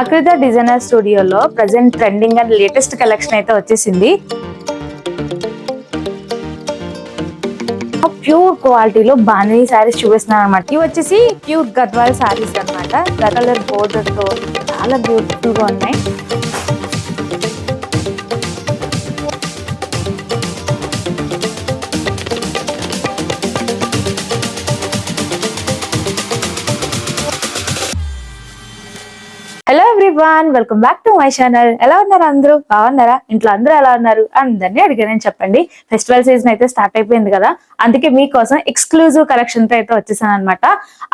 అకృత designer స్టూడియోలో present trending and latest collection అయితే వచ్చేసింది. ప్యూర్ క్వాలిటీలో బాణీ శారీస్ చూపిస్తున్నాను అనమాట ఇవి వచ్చేసి ప్యూర్ గద్వాల్ శారీస్ అనమాట కలర్ బోర్డర్తో చాలా బ్యూటిఫుల్గా ఉన్నాయి. Hello everyone welcome back to my channel ఎలా ఉన్నారు అందరూ? బాగున్నారా? ఇంట్లో అందరూ ఎలా ఉన్నారు? అందరినీ అడిగానని చెప్పండి. ఫెస్టివల్ సీజన్ అయితే స్టార్ట్ అయిపోయింది కదా. అందుకే మీకోసం ఎక్స్క్లూజివ్ కలెక్షన్తో అయితే వచ్చేసాను అనమాట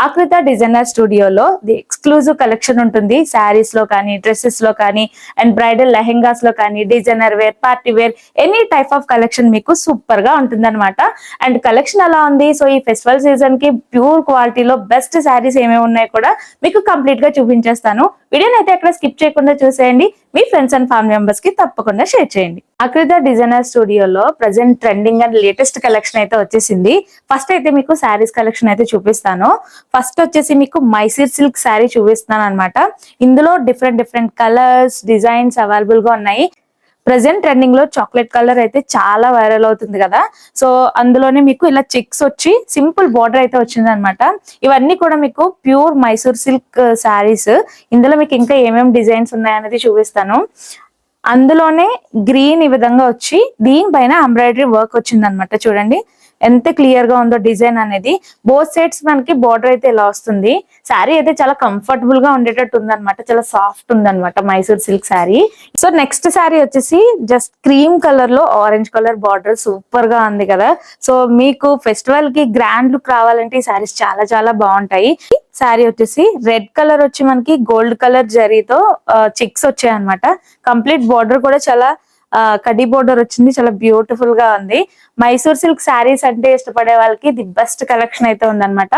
ఆకృత డిజైనర్ స్టూడియోలో ది ఎక్స్క్లూజివ్ కలెక్షన్ ఉంటుంది. శారీస్లో కానీ డ్రెస్సెస్లో కానీ అండ్ బ్రైడల్ లెహెంగాస్లో కానీ designer wear party wear any type of collection మీకు సూపర్గా ఉంటుంది అనమాట అండ్ కలెక్షన్ ఎలా ఉంది? సో ఈ ఫెస్టివల్ సీజన్కి ప్యూర్ క్వాలిటీలో బెస్ట్ శారీస్ ఏమేమి ఉన్నాయి కూడా మీకు కంప్లీట్గా చూపించేస్తాను. వీడియోని అయితే ఎక్కడ స్కిప్ చేయకుండా చూసేయండి. మీ ఫ్రెండ్స్ అండ్ ఫ్యామిలీ మెంబర్స్కి తప్పకుండా షేర్ చేయండి. అకృత డిజైనర్ స్టూడియోలో present trending and latest collection అయితే వచ్చేసింది. ఫస్ట్ అయితే మీకు శారీస్ కలెక్షన్ అయితే చూపిస్తాను. ఫస్ట్ వచ్చేసి మీకు మైసూర్ సిల్క్ శారీ చూపిస్తున్నాను అనమాట ఇందులో డిఫరెంట్ డిఫరెంట్ కలర్స్ డిజైన్స్ అవైలబుల్గా ఉన్నాయి. ప్రజెంట్ ట్రెండింగ్లో చాక్లెట్ కలర్ అయితే చాలా వైరల్ అవుతుంది కదా. సో అందులోనే మీకు ఇలా చెక్స్ వచ్చి సింపుల్ బార్డర్ అయితే వచ్చింది అనమాట ఇవన్నీ కూడా మీకు ప్యూర్ మైసూర్ సిల్క్ శారీస్. ఇందులో మీకు ఇంకా ఏమేమి డిజైన్స్ ఉన్నాయనేది చూపిస్తాను. అందులోనే గ్రీన్ ఈ విధంగా వచ్చి దీనిపైన ఎంబ్రాయిడరీ వర్క్ వచ్చింది అనమాట చూడండి. ఎంత క్లియర్గా ఉందో డిజైన్ అనేది బోత్ సైడ్స్ మనకి బార్డర్ అయితే ఇలా వస్తుంది. శారీ అయితే చాలా కంఫర్టబుల్గా ఉండేటట్టు ఉందన్నమాట. చాలా సాఫ్ట్ ఉందన్నమాట Mysore silk sari so next sari వచ్చేసి జస్ట్ క్రీమ్ కలర్లో ఆరెంజ్ కలర్ బార్డర్ సూపర్గా ఉంది కదా. సో మీకు ఫెస్టివల్కి గ్రాండ్ లుక్ రావాలంటే ఈ శారీస్ చాలా చాలా బాగుంటాయి. శారీ వచ్చేసి రెడ్ కలర్ వచ్చి మనకి గోల్డ్ కలర్ జరీతో చిక్స్ వచ్చాయి అనమాట కంప్లీట్ బార్డర్ కూడా చాలా ఆ, బోర్డర్ వచ్చింది చాలా బ్యూటిఫుల్గా ఉంది. మైసూర్ సిల్క్ శారీస్ అంటే ఇష్టపడే వాళ్ళకి ది బెస్ట్ కలెక్షన్ అయితే ఉందన్నమాట.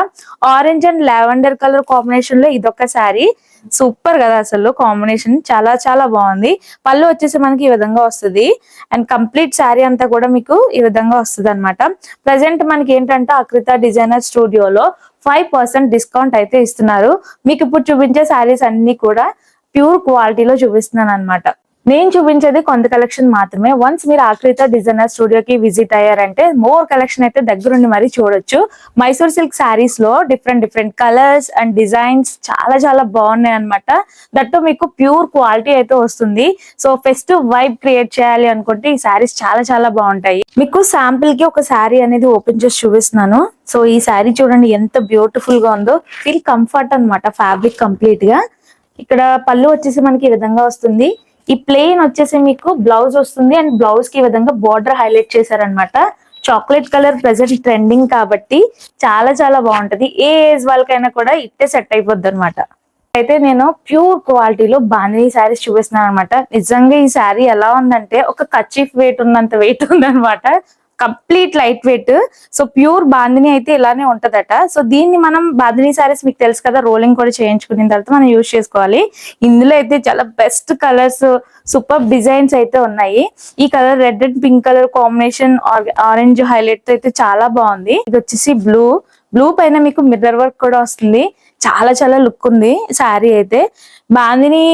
ఆరెంజ్ అండ్ లావెండర్ కలర్ కాంబినేషన్లో ఇదొక శారీ. సూపర్ కదా అసలు కాంబినేషన్ చాలా చాలా బాగుంది. పళ్ళు వచ్చేసి మనకి ఈ విధంగా వస్తుంది. అండ్ కంప్లీట్ శారీ అంతా కూడా మీకు ఈ విధంగా వస్తుంది అనమాట ప్రజెంట్ మనకి ఏంటంటే అకృత డిజైనర్ స్టూడియోలో ఫైవ్ పర్సెంట్ డిస్కౌంట్ అయితే ఇస్తున్నారు. మీకు ఇప్పుడు చూపించే శారీస్ అన్ని కూడా ప్యూర్ క్వాలిటీలో చూపిస్తున్నాను అనమాట నేను చూపించేది కొంత కలెక్షన్ మాత్రమే. వన్స్ మీరు ఆకృత డిజైనర్ స్టూడియోకి విజిట్ అయ్యారంటే మోర్ కలెక్షన్ అయితే దగ్గరుండి మరి చూడొచ్చు. మైసూర్ సిల్క్ శారీస్లో different different colours and designs చాలా చాలా బాగున్నాయి అనమాట దట్టు మీకు ప్యూర్ క్వాలిటీ అయితే వస్తుంది. సో ఫెస్ట్ వైబ్ క్రియేట్ చేయాలి అనుకుంటే ఈ శారీస్ చాలా చాలా బాగుంటాయి. మీకు శాంపుల్కి ఒక శారీ అనేది ఓపెన్ చేసి చూపిస్తున్నాను. సో ఈ శారీ చూడండి ఎంత బ్యూటిఫుల్గా ఉందో. ఫీల్ కంఫర్ట్ అన్నమాట ఫ్యాబ్రిక్ కంప్లీట్గా. ఇక్కడ పళ్ళు వచ్చేసి మనకి ఈ విధంగా వస్తుంది. ఈ ప్లెయిన్ వచ్చేసి మీకు బ్లౌజ్ వస్తుంది అండ్ బ్లౌజ్కి విధంగా బార్డర్ హైలైట్ చేశారనమాట చాక్లెట్ కలర్ ప్రెసెంట్ ట్రెండింగ్ కాబట్టి చాలా చాలా బాగుంటది. ఏ ఏజ్ వాళ్ళకైనా కూడా ఇట్టే సెట్ అయిపోద్ది అనమాట అయితే నేను ప్యూర్ క్వాలిటీలో బాంధిని శారీస్ చూపిస్తున్నాను అనమాట నిజంగా ఈ శారీ ఎలా ఉందంటే ఒక కచ్చిఫ్ వెయిట్ ఉన్నంత వెయిట్ ఉందన్నమాట. Complete light weight. So pure bandhani అయితే ఇలానే ఉంటదట. సో దీన్ని మనం బాందిని సారీస్ మీకు తెలుసు కదా రోలింగ్ కూడా చేయించుకున్న తర్వాత మనం యూజ్ చేసుకోవాలి. ఇందులో అయితే చాలా బెస్ట్ కలర్స్ సూపర్ డిజైన్స్ అయితే ఉన్నాయి. ఈ colour red and pink colour combination orange highlight అయితే చాలా బాగుంది. ఇది వచ్చేసి బ్లూ. బ్లూ పైన మీకు మిర్రర్ వర్క్ కూడా వస్తుంది. చాలా చాలా లుక్ ఉంది శారీ అయితే. బాందిని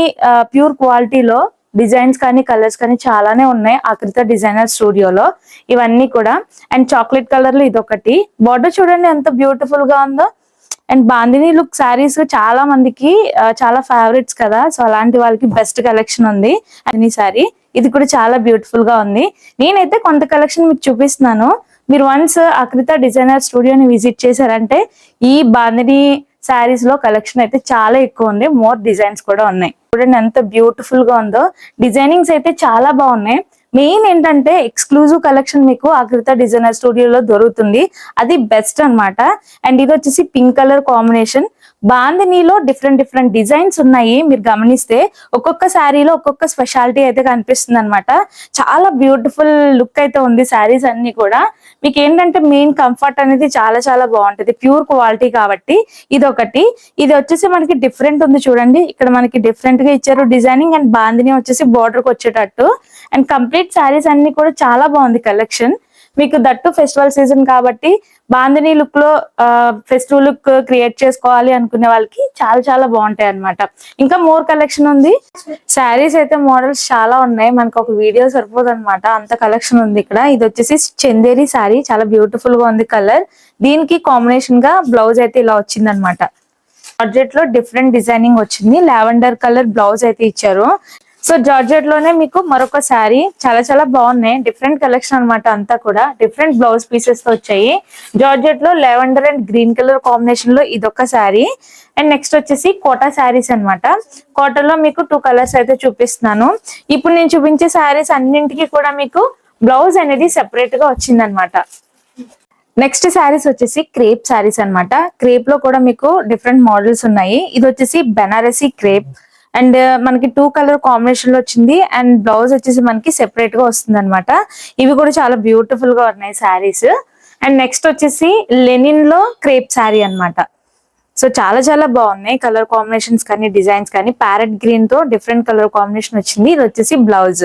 ప్యూర్ క్వాలిటీలో డిజైన్స్ కానీ కలర్స్ కానీ చాలానే ఉన్నాయి ఆకృత డిజైనర్ స్టూడియోలో. ఇవన్నీ కూడా. అండ్ చాక్లెట్ కలర్లో ఇదొకటి. బార్డర్ చూడండి ఎంత బ్యూటిఫుల్గా ఉందో. అండ్ బాందిని లుక్ శారీస్ చాలా మందికి చాలా ఫేవరెట్స్ కదా. సో అలాంటి వాళ్ళకి బెస్ట్ కలెక్షన్ ఉంది. అన్ని సారీ ఇది కూడా చాలా బ్యూటిఫుల్గా ఉంది. నేనైతే కొంత కలెక్షన్ మీకు చూపిస్తున్నాను. మీరు వన్స్ అకృత డిజైనర్ స్టూడియోని విజిట్ చేశారంటే ఈ బాందిని శారీస్లో కలెక్షన్ అయితే చాలా ఎక్కువ ఉంది. మోర్ డిజైన్స్ కూడా ఉన్నాయి. చూడండి ఎంత బ్యూటిఫుల్గా ఉందో. డిజైనింగ్స్ అయితే చాలా బాగున్నాయి. మెయిన్ ఏంటంటే ఎక్స్క్లూజివ్ కలెక్షన్ మీకు ఆకృత డిజైనర్ స్టూడియోలో దొరుకుతుంది. అది బెస్ట్ అన్నమాట. అండ్ ఇది వచ్చేసి పింక్ కలర్ కాంబినేషన్ బాందినీలో డిఫరెంట్ డిఫరెంట్ డిజైన్స్ ఉన్నాయి. మీరు గమనిస్తే ఒక్కొక్క శారీలో ఒక్కొక్క స్పెషాలిటీ అయితే కనిపిస్తుంది అనమాట చాలా బ్యూటిఫుల్ లుక్ అయితే ఉంది శారీస్ అన్ని కూడా. మీకు ఏంటంటే మెయిన్ కంఫర్ట్ అనేది చాలా చాలా బాగుంటది. ప్యూర్ క్వాలిటీ కాబట్టి ఇది ఒకటి ఇది వచ్చేసి మనకి డిఫరెంట్ ఉంది చూడండి. ఇక్కడ మనకి డిఫరెంట్గా ఇచ్చారు డిజైనింగ్ అండ్ బాందిని వచ్చేసి బోర్డర్కి వచ్చేటట్టు. అండ్ కంప్లీట్ శారీస్ అన్ని కూడా చాలా బాగుంది కలెక్షన్ మీకు దట్టు ఫెస్టివల్ సీజన్ కాబట్టి బాందిని లుక్లో ఫెస్టివల్ లుక్ క్రియేట్ చేసుకోవాలి అనుకునే వాళ్ళకి చాలా చాలా బాగుంటాయి అన్నమాట. ఇంకా మోర్ కలెక్షన్ ఉంది. శారీస్ అయితే మోడల్స్ చాలా ఉన్నాయి. మనకు ఒక వీడియో సరిపోదు అనమాట అంత కలెక్షన్ ఉంది ఇక్కడ. ఇది వచ్చేసి చందేరి శారీ చాలా బ్యూటిఫుల్గా ఉంది కలర్ దీనికి కాంబినేషన్గా బ్లౌజ్ అయితే ఇలా వచ్చింది అనమాట లో డిఫరెంట్ డిజైనింగ్ వచ్చింది. లావెండర్ కలర్ బ్లౌజ్ అయితే ఇచ్చారు. సో జార్జెట్లోనే మీకు మరొక శారీ. చాలా చాలా బాగున్నాయి. డిఫరెంట్ కలెక్షన్ అనమాట అంతా కూడా. డిఫరెంట్ బ్లౌజ్ పీసెస్తో వచ్చాయి. జార్జెట్లో లెవెండర్ అండ్ గ్రీన్ కలర్ కాంబినేషన్లో ఇదొక శారీ. అండ్ నెక్స్ట్ వచ్చేసి కోటా శారీస్ అన్నమాట. కోటలో మీకు టూ కలర్స్ అయితే చూపిస్తున్నాను. ఇప్పుడు నేను చూపించే శారీస్ అన్నింటికి కూడా మీకు బ్లౌజ్ అనేది సెపరేట్గా వచ్చిందనమాట నెక్స్ట్ శారీస్ వచ్చేసి క్రేప్ శారీస్ అన్నమాట. క్రేప్లో కూడా మీకు డిఫరెంట్ మోడల్స్ ఉన్నాయి. ఇది వచ్చేసి బెనారసీ క్రేప్. అండ్ మనకి టూ కలర్ కాంబినేషన్లో వచ్చింది అండ్ బ్లౌజ్ వచ్చేసి మనకి సెపరేట్గా వస్తుంది అనమాట ఇవి కూడా చాలా బ్యూటిఫుల్గా ఉన్నాయి శారీస్ అండ్ నెక్స్ట్ వచ్చేసి లెనిన్లో క్రేప్ శారీ అన్నమాట. సో చాలా చాలా బాగున్నాయి కలర్ కాంబినేషన్స్ కానీ డిజైన్స్ కానీ. ప్యారెట్ గ్రీన్తో డిఫరెంట్ కలర్ కాంబినేషన్ వచ్చింది. ఇది వచ్చేసి బ్లౌజ్.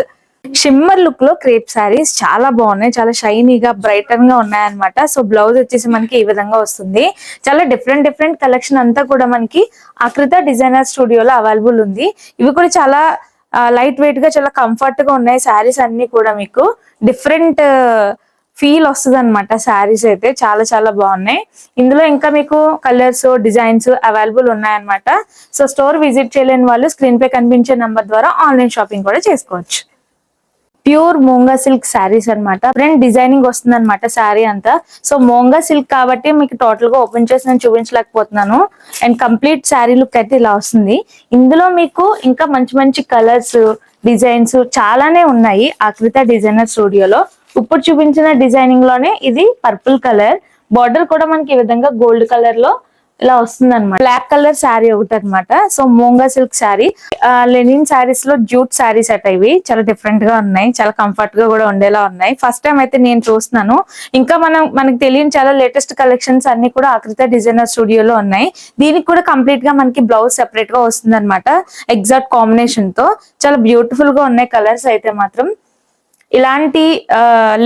షిమ్మర్ లుక్లో క్రేప్ శారీస్ చాలా బాగున్నాయి. చాలా షైనీగా బ్రైటన్గా ఉన్నాయి అనమాట సో బ్లౌజ్ వచ్చేసి మనకి ఈ విధంగా వస్తుంది. చాలా డిఫరెంట్ డిఫరెంట్ కలెక్షన్ అంతా కూడా మనకి ఆకృత డిజైనర్ స్టూడియోలో అవైలబుల్ ఉంది. ఇవి కూడా చాలా లైట్ వెయిట్గా చాలా కంఫర్ట్గా ఉన్నాయి శారీస్ అన్ని కూడా మీకు. డిఫరెంట్ ఫీల్ వస్తుంది అనమాట శారీస్ అయితే. చాలా చాలా బాగున్నాయి. ఇందులో ఇంకా మీకు కలర్స్ డిజైన్స్ అవైలబుల్ ఉన్నాయన్నమాట. సో స్టోర్ విజిట్ చేయలేని వాళ్ళు స్క్రీన్ పై కనిపించే నంబర్ ద్వారా ఆన్లైన్ షాపింగ్ కూడా చేసుకోవచ్చు. ప్యూర్ మోంగా సిల్క్ శారీస్ అన్నమాట. ఫ్రంట్ డిజైనింగ్ వస్తుంది అనమాట శారీ అంతా. సో మోంగా సిల్క్ కాబట్టి మీకు టోటల్గా ఓపెన్ చేసి నేను చూపించలేకపోతున్నాను. అండ్ కంప్లీట్ శారీ లుక్ అయితే ఇలా వస్తుంది. ఇందులో మీకు ఇంకా మంచి మంచి కలర్స్ డిజైన్స్ చాలానే ఉన్నాయి ఆకృత డిజైనర్ స్టూడియోలో ఇప్పుడు చూపించిన డిజైనింగ్లోనే ఇది పర్పుల్ కలర్ బార్డర్ కూడా మనకి ఈ విధంగా గోల్డ్ కలర్లో ఇలా వస్తుంది అనమాట బ్లాక్ కలర్ శారీ ఒకటి అనమాట so munga silk sari linen శారీస్లో జ్యూట్ శారీస్ అట ఇవి. చాలా డిఫరెంట్గా ఉన్నాయి. చాలా కంఫర్ట్గా కూడా ఉండేలా ఉన్నాయి. ఫస్ట్ టైం అయితే నేను చూస్తున్నాను. ఇంకా మనం మనకి తెలియని చాలా లేటెస్ట్ కలెక్షన్స్ అన్ని కూడా ఆకృత డిజైనర్ స్టూడియోలో ఉన్నాయి. దీనికి కూడా కంప్లీట్గా మనకి బ్లౌజ్ సెపరేట్గా వస్తుంది అనమాట ఎగ్జాక్ట్ కాంబినేషన్తో. చాలా బ్యూటిఫుల్గా ఉన్నాయి కలర్స్ అయితే మాత్రం. ఇలాంటి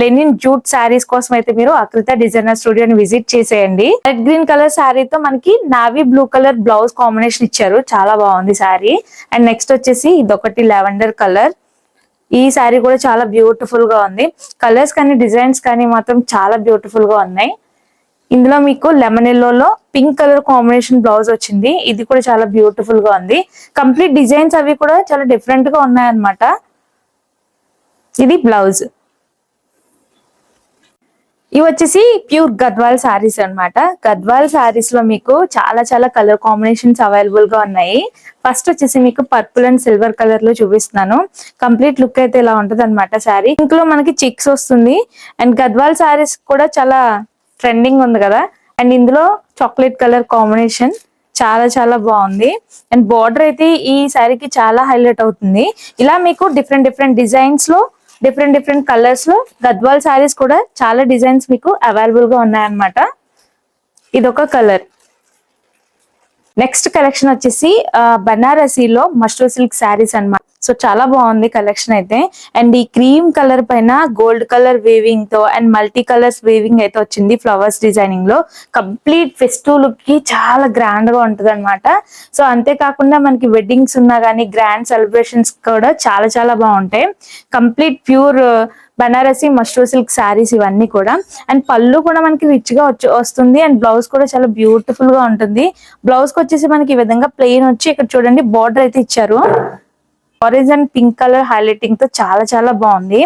లెనిన్ జూట్ శారీస్ కోసం అయితే మీరు అకృత డిజైనర్ స్టూడియోని విజిట్ చేసేయండి. రెడ్ గ్రీన్ కలర్ శారీతో మనకి navy blue colour blouse combination ఇచ్చారు. చాలా బాగుంది శారీ. అండ్ నెక్స్ట్ వచ్చేసి ఇదొకటి లెవెండర్ కలర్. ఈ శారీ కూడా చాలా బ్యూటిఫుల్గా ఉంది. కలర్స్ కానీ డిజైన్స్ కానీ మాత్రం చాలా బ్యూటిఫుల్గా ఉన్నాయి. ఇందులో మీకు లెమన్ ఎల్లోలో పింక్ కలర్ కాంబినేషన్ బ్లౌజ్ వచ్చింది. ఇది కూడా చాలా బ్యూటిఫుల్గా ఉంది. కంప్లీట్ డిజైన్స్ అవి కూడా చాలా డిఫరెంట్గా ఉన్నాయన్నమాట. ఇది బ్లౌజ్. ఇవి వచ్చేసి ప్యూర్ గద్వాల్ శారీస్ అన్నమాట. గద్వాల్ శారీస్లో మీకు చాలా చాలా కలర్ కాంబినేషన్స్ అవైలబుల్గా ఉన్నాయి. ఫస్ట్ వచ్చేసి మీకు పర్పుల్ అండ్ సిల్వర్ కలర్లో చూపిస్తున్నాను. కంప్లీట్ లుక్ అయితే ఇలా ఉంటది అనమాట శారీ. పింక్లో మనకి చిక్స్ వస్తుంది. అండ్ గద్వాల్ శారీస్ కూడా చాలా ట్రెండింగ్ ఉంది కదా. అండ్ ఇందులో చాక్లెట్ కలర్ కాంబినేషన్ చాలా చాలా బాగుంది. అండ్ బార్డర్ అయితే ఈ శారీకి చాలా హైలైట్ అవుతుంది. ఇలా మీకు డిఫరెంట్ డిఫరెంట్ డిజైన్స్లో డిఫరెంట్ డిఫరెంట్ కలర్స్లో గద్వాల్ శారీస్ కూడా చాలా డిజైన్స్ మీకు అవైలబుల్గా ఉన్నాయన్నమాట. ఇదొక కలర్ నెక్స్ట్ కలెక్షన్ వచ్చేసి బనారసీలో మస్టో సిల్క్ శారీస్ అన్నమాట. సో చాలా బాగుంది కలెక్షన్ అయితే. అండ్ ఈ క్రీమ్ కలర్ పైన గోల్డ్ కలర్ వేవింగ్తో అండ్ మల్టీ కలర్స్ వేవింగ్ అయితే వచ్చింది ఫ్లవర్స్ డిజైనింగ్లో. కంప్లీట్ ఫెస్టివ్ లుక్కి చాలా గ్రాండ్గా ఉంటది అనమాట సో అంతేకాకుండా మనకి వెడ్డింగ్స్ ఉన్నా కానీ గ్రాండ్ సెలబ్రేషన్స్ కూడా చాలా చాలా బాగుంటాయి. కంప్లీట్ ప్యూర్ బనారసి మస్ట్రూ సిల్క్ శారీస్ ఇవన్నీ కూడా. అండ్ పళ్ళు కూడా మనకి రిచ్గా వచ్చి వస్తుంది. అండ్ బ్లౌజ్ కూడా చాలా బ్యూటిఫుల్గా ఉంటుంది. బ్లౌజ్కి వచ్చేసి మనకి ఈ విధంగా ప్లెయిన్ వచ్చి ఇక్కడ చూడండి బార్డర్ అయితే ఇచ్చారు. ఆరెంజ్ అండ్ పింక్ కలర్ హైలైటింగ్తో చాలా చాలా బాగుంది.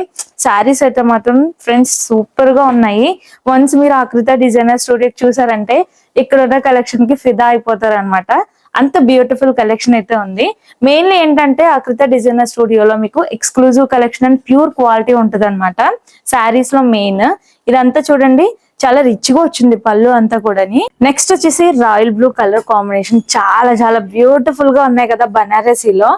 శారీస్ అయితే మాత్రం ఫ్రెండ్స్ సూపర్గా ఉన్నాయి. వన్స్ మీరు ఆకృత డిజైనర్ స్టూడియో చూసారంటే ఇక్కడ ఉన్న కలెక్షన్కి ఫిదా అయిపోతారు అనమాట అంత బ్యూటిఫుల్ కలెక్షన్ అయితే ఉంది. మెయిన్లీ ఏంటంటే ఆకృత డిజైనర్ స్టూడియోలో మీకు exclusive collection and pure quality ఉంటుంది అనమాట శారీస్లో మెయిన్ ఇదంతా చూడండి. చాలా రిచ్గా వచ్చింది పళ్ళు అంతా కూడాని. నెక్స్ట్ వచ్చేసి రాయల్ బ్లూ కలర్ కాంబినేషన్ చాలా చాలా బ్యూటిఫుల్గా ఉన్నాయి కదా బనారసీలో.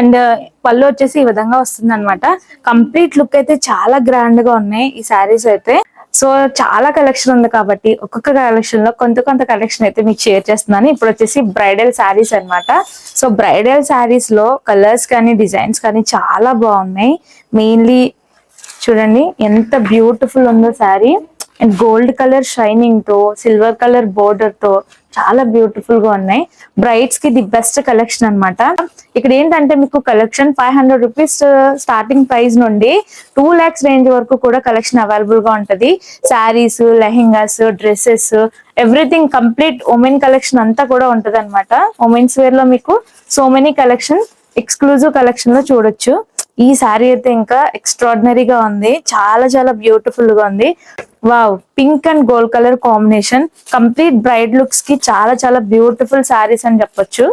అండ్ uh, పళ్ళు వచ్చేసి ఈ విధంగా వస్తుంది అనమాట కంప్లీట్ లుక్ అయితే చాలా గ్రాండ్గా ఉన్నాయి ఈ శారీస్ అయితే. సో చాలా కలెక్షన్ ఉంది కాబట్టి ఒక్కొక్క కలెక్షన్లో కొంత కొంత కలెక్షన్ అయితే మీకు షేర్ చేస్తున్నాను. ఇప్పుడు వచ్చేసి బ్రైడల్ శారీస్ అన్నమాట. సో బ్రైడల్ శారీస్లో కలర్స్ కానీ డిజైన్స్ కానీ చాలా బాగున్నాయి. మెయిన్లీ చూడండి ఎంత బ్యూటిఫుల్ ఉందో శారీ అండ్ గోల్డ్ కలర్ షైనింగ్తో సిల్వర్ కలర్ బోర్డర్తో చాలా బ్యూటిఫుల్గా ఉన్నాయి. బ్రైడ్స్కి ది బెస్ట్ కలెక్షన్ అన్నమాట. ఇక్కడ ఏంటంటే మీకు collection five hundred rupees starting price నుండి టూ లాక్స్ రేంజ్ వరకు కూడా కలెక్షన్ అవైలబుల్గా ఉంటది. Saris lehengas dresses everything complete women collection అంతా కూడా ఉంటది అనమాట ఉమెన్స్ వేర్లో మీకు సో మెనీ కలెక్షన్ ఎక్స్క్లూజివ్ కలెక్షన్లో చూడొచ్చు. ఈ శారీ అయితే ఇంకా ఎక్స్ట్రాడినరీగా ఉంది. చాలా చాలా బ్యూటిఫుల్గా ఉంది. Wow pink and gold colour combination complete bride లుక్స్కి చాలా చాలా బ్యూటిఫుల్ శారీస్ అని చెప్పొచ్చు.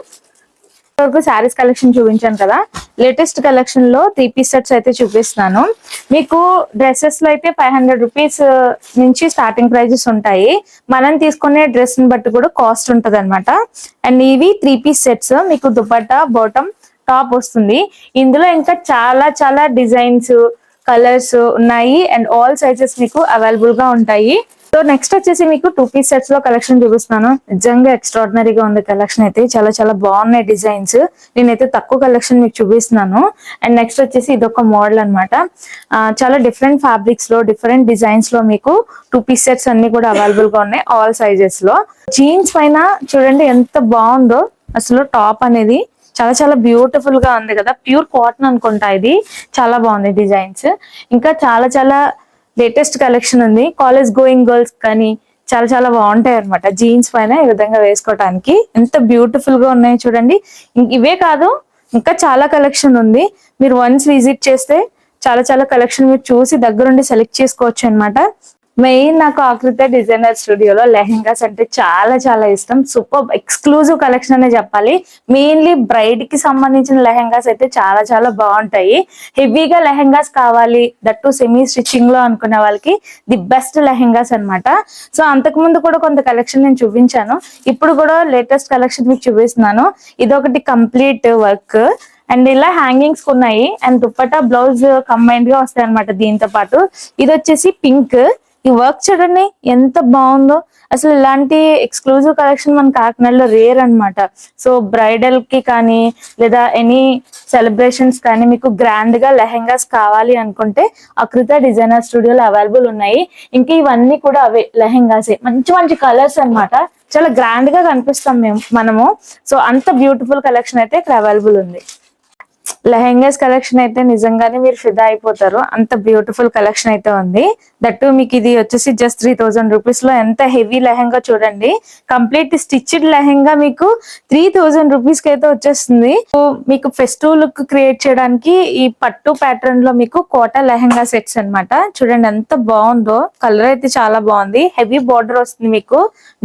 వరకు శారీస్ కలెక్షన్ చూపించాను కదా. లేటెస్ట్ కలెక్షన్లో త్రీ పీస్ సెట్స్ అయితే చూపిస్తున్నాను. మీకు డ్రెస్సెస్లో అయితే ఫైవ్ హండ్రెడ్ రూపీస్ నుంచి స్టార్టింగ్ ప్రైజెస్ ఉంటాయి. మనం తీసుకునే డ్రెస్ని బట్టి కూడా కాస్ట్ ఉంటది అండ్ ఇవి త్రీ పీస్ సెట్స్ మీకు దుపట్టా బాటమ్ టాప్ వస్తుంది. ఇందులో ఇంకా చాలా చాలా డిజైన్స్ కలర్స్ ఉన్నాయి. అండ్ ఆల్ సైజెస్ మీకు అవైలబుల్గా ఉంటాయి. సో నెక్స్ట్ వచ్చేసి మీకు టూ పీస్ సెట్స్లో కలెక్షన్ చూపిస్తున్నాను. నిజంగా ఎక్స్ట్రాడినరీగా ఉంది కలెక్షన్ అయితే. చాలా చాలా బాగున్నాయి డిజైన్స్. నేనైతే తక్కువ కలెక్షన్ మీకు చూపిస్తున్నాను. అండ్ నెక్స్ట్ వచ్చేసి ఇదొక మోడల్ అనమాట చాలా డిఫరెంట్ ఫ్యాబ్రిక్స్లో డిఫరెంట్ డిజైన్స్లో మీకు టూ పీస్ సెట్స్ అన్ని కూడా అవైలబుల్గా ఉన్నాయి ఆల్ సైజెస్లో. జీన్స్ పైన చూడండి ఎంత బాగుందో. అసలు టాప్ అనేది. చాలా చాలా బ్యూటిఫుల్గా ఉంది కదా. ప్యూర్ కాటన్ అనుకుంటా ఇది. చాలా బాగుంది డిజైన్స్ ఇంకా చాలా చాలా లేటెస్ట్ కలెక్షన్ ఉంది. కాలేజ్ గోయింగ్ గర్ల్స్ కానీ చాలా చాలా బాగుంటాయి అనమాట జీన్స్ పైన ఈ విధంగా వేసుకోవటానికి. ఎంత బ్యూటిఫుల్గా ఉన్నాయి చూడండి. ఇవే కాదు ఇంకా చాలా కలెక్షన్ ఉంది. మీరు వన్స్ విజిట్ చేస్తే చాలా చాలా కలెక్షన్ మీరు చూసి దగ్గరుండి సెలెక్ట్ చేసుకోవచ్చు అన్నమాట. మెయిన్ నాకు ఆకృత డిజైనర్ స్టూడియోలో లెహెంగాస్ అంటే చాలా చాలా ఇష్టం. సూపర్ ఎక్స్క్లూజివ్ కలెక్షన్ అనే చెప్పాలి. మెయిన్లీ బ్రైడ్కి సంబంధించిన లెహెంగాస్ అయితే చాలా చాలా బాగుంటాయి. హెవీగా లెహెంగాస్ కావాలి. దట్టు సెమీ స్టిచ్చింగ్లో అనుకునే వాళ్ళకి ది బెస్ట్ లెహెంగాస్ అనమాట సో అంతకు ముందు కూడా కొంత కలెక్షన్ నేను చూపించాను. ఇప్పుడు కూడా లేటెస్ట్ కలెక్షన్ మీకు చూపిస్తున్నాను. ఇదొకటి కంప్లీట్ వర్క్ అండ్ ఇలా హ్యాంగింగ్స్ ఉన్నాయి అండ్ దుప్పట బ్లౌజ్ కంబైన్డ్గా వస్తాయి అనమాట దీంతో పాటు. ఇది వచ్చేసి పింక్ ఈ వర్క్ చూడండి ఎంత బాగుందో. అసలు ఇలాంటి ఎక్స్క్లూజివ్ కలెక్షన్ మన కాకినాడలో రేర్ అన్నమాట. సో బ్రైడల్కి కానీ లేదా ఎనీ సెలబ్రేషన్స్ కానీ మీకు గ్రాండ్గా లెహెంగాస్ కావాలి అనుకుంటే అకృత డిజైనర్ స్టూడియోలో అవైలబుల్ ఉన్నాయి. ఇంకా ఇవన్నీ కూడా అవే లెహెంగాసే. మంచి మంచి కలర్స్ అన్నమాట. చాలా గ్రాండ్గా కనిపిస్తాం మేము మనము. సో అంత బ్యూటిఫుల్ కలెక్షన్ అయితే ఇక్కడ అవైలబుల్ ఉంది. లెహెంగాస్ కలెక్షన్ అయితే నిజంగానే మీరు ఫిదా అయిపోతారు. అంత బ్యూటిఫుల్ కలెక్షన్ అయితే ఉంది. దట్టు మీకు ఇది వచ్చేసి జస్ట్ త్రీ థౌజండ్ రూపీస్లో ఎంత హెవీ లెహెంగా చూడండి. కంప్లీట్ స్టిచ్డ్ లెహెంగా మీకు త్రీ థౌజండ్ రూపీస్కి అయితే వచ్చేస్తుంది. సో మీకు ఫెస్టివ్ లుక్ క్రియేట్ చేయడానికి ఈ పట్టు ప్యాటర్న్లో మీకు కోటా లెహెంగా సెట్స్ అన్నమాట. చూడండి ఎంత బాగుందో. కలర్ అయితే చాలా బాగుంది. హెవీ బార్డర్ వస్తుంది మీకు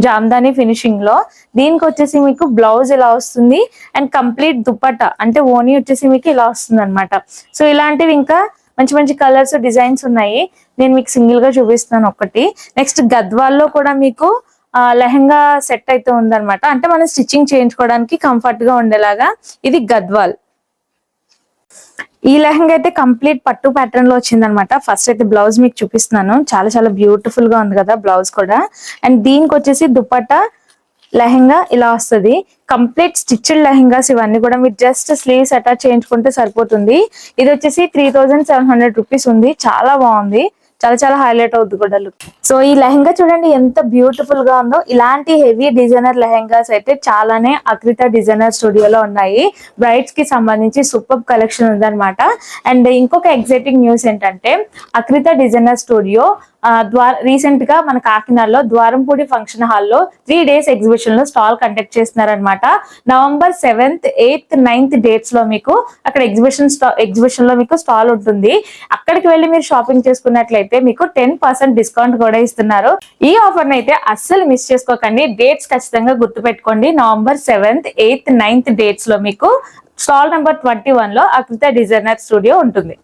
జామ్దాని ఫినిషింగ్లో. దీనికి వచ్చేసి మీకు బ్లౌజ్ ఇలా వస్తుంది. అండ్ కంప్లీట్ దుపట్టా అంటే ఓనీ వచ్చేసి మీకు ఇలా వస్తుంది అనమాట సో ఇలాంటివి ఇంకా మంచి మంచి కలర్స్ డిజైన్స్ ఉన్నాయి. నేను మీకు సింగిల్గా చూపిస్తున్నాను ఒకటి నెక్స్ట్ గద్వాల్లో కూడా మీకు ఆ, లెహంగా సెట్ అయితే ఉందన్నమాట. అంటే మనం స్టిచ్చింగ్ చేయించుకోవడానికి కంఫర్ట్గా ఉండేలాగా ఇది గద్వాల్. ఈ లెహంగా అయితే కంప్లీట్ పట్టు ప్యాటర్న్లో వచ్చింది అనమాట ఫస్ట్ అయితే బ్లౌజ్ మీకు చూపిస్తున్నాను. చాలా చాలా బ్యూటిఫుల్గా ఉంది కదా బ్లౌజ్ కూడా. అండ్ దీనికి వచ్చేసి దుపట్టా లెహంగా ఇలా వస్తుంది. కంప్లీట్ స్టిచ్డ్ లెహంగాస్ ఇవన్నీ కూడా మీరు జస్ట్ స్లీవ్స్ అటాచ్ చేయించుకుంటే సరిపోతుంది. ఇది వచ్చేసి three thousand seven hundred rupees ఉంది. చాలా బాగుంది. చాలా చాలా హైలైట్ అవుతుంది కూడా లుక్ సో ఈ లెహంగా చూడండి ఎంత బ్యూటిఫుల్గా ఉందో. ఇలాంటి హెవీ డిజైనర్ లెహంగాస్ అయితే చాలానే అక్రిత డిజైనర్ స్టూడియోలో ఉన్నాయి. బ్రైడ్స్కి సంబంధించి సూపర్ కలెక్షన్ ఉందన్నమాట. అండ్ ఇంకొక ఎగ్జైటింగ్ న్యూస్ ఏంటంటే అక్రిత డిజైనర్ స్టూడియో ద్వార రీసెంట్గా మన కాకినాడలో ద్వారంపూడి ఫంక్షన్ హాల్లో త్రీ డేస్ ఎగ్జిబిషన్లో స్టాల్ కండక్ట్ చేస్తున్నారనమాట నవంబర్ సెవెంత్ ఎయిత్ నైన్త్ డేట్స్లో మీకు అక్కడ ఎగ్జిబిషన్ ఎగ్జిబిషన్లో మీకు స్టాల్ ఉంటుంది. అక్కడికి వెళ్ళి మీరు షాపింగ్ చేసుకున్నట్లయితే మీకు టెన్ పర్సెంట్ డిస్కౌంట్ కూడా ఇస్తున్నారు. ఈ ఆఫర్ అయితే అస్సలు మిస్ చేసుకోకండి. డేట్స్ ఖచ్చితంగా గుర్తుపెట్టుకోండి. నవంబర్ సెవెంత్ ఎయిత్ నైన్త్ డేట్స్లో మీకు స్టాల్ నెంబర్ ట్వంటీ వన్లో అకృత డిజైనర్ స్టూడియో ఉంటుంది.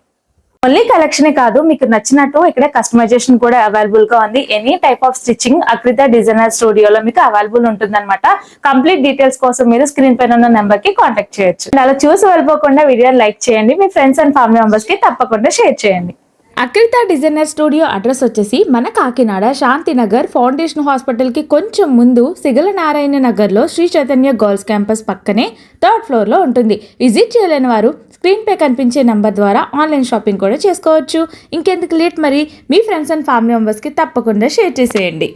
ఓన్లీ కలెక్షన్ కాదు మీకు నచ్చినట్టు ఇక్కడ కస్టమైజేషన్ కూడా అవైలబుల్గా ఉంది. Any type of stitching Akruti designer స్టూడియోలో మీకు అవైలబుల్ ఉంటుంది అనమాట కంప్లీట్ డీటెయిల్స్ కోసం మీరు స్క్రీన్ పైన ఉన్న నెంబర్కి కాంటాక్ట్ చేయొచ్చు. అలా చూసి వెళ్ళిపోకుండా వీడియో లైక్ చేయండి. మీ ఫ్రెండ్స్ అండ్ ఫ్యామిలీ మెంబర్స్కి తప్పకుండా షేర్ చేయండి. అక్రిత డిజైనర్ స్టూడియో అడ్రస్ వచ్చేసి మన కాకినాడ శాంతినగర్ ఫౌండేషన్ హాస్పిటల్కి కొంచెం ముందు సిగల నారాయణ నగర్లో శ్రీ చైతన్య గర్ల్స్ క్యాంపస్ పక్కనే థర్డ్ ఫ్లోర్లో ఉంటుంది. విజిట్ చేయలేని వారు స్క్రీన్ పే కనిపించే నెంబర్ ద్వారా ఆన్లైన్ షాపింగ్ కూడా చేసుకోవచ్చు. ఇంకెందుకు లేట్ మరి? మీ ఫ్రెండ్స్ అండ్ ఫ్యామిలీ మెంబర్స్కి తప్పకుండా షేర్ చేసేయండి.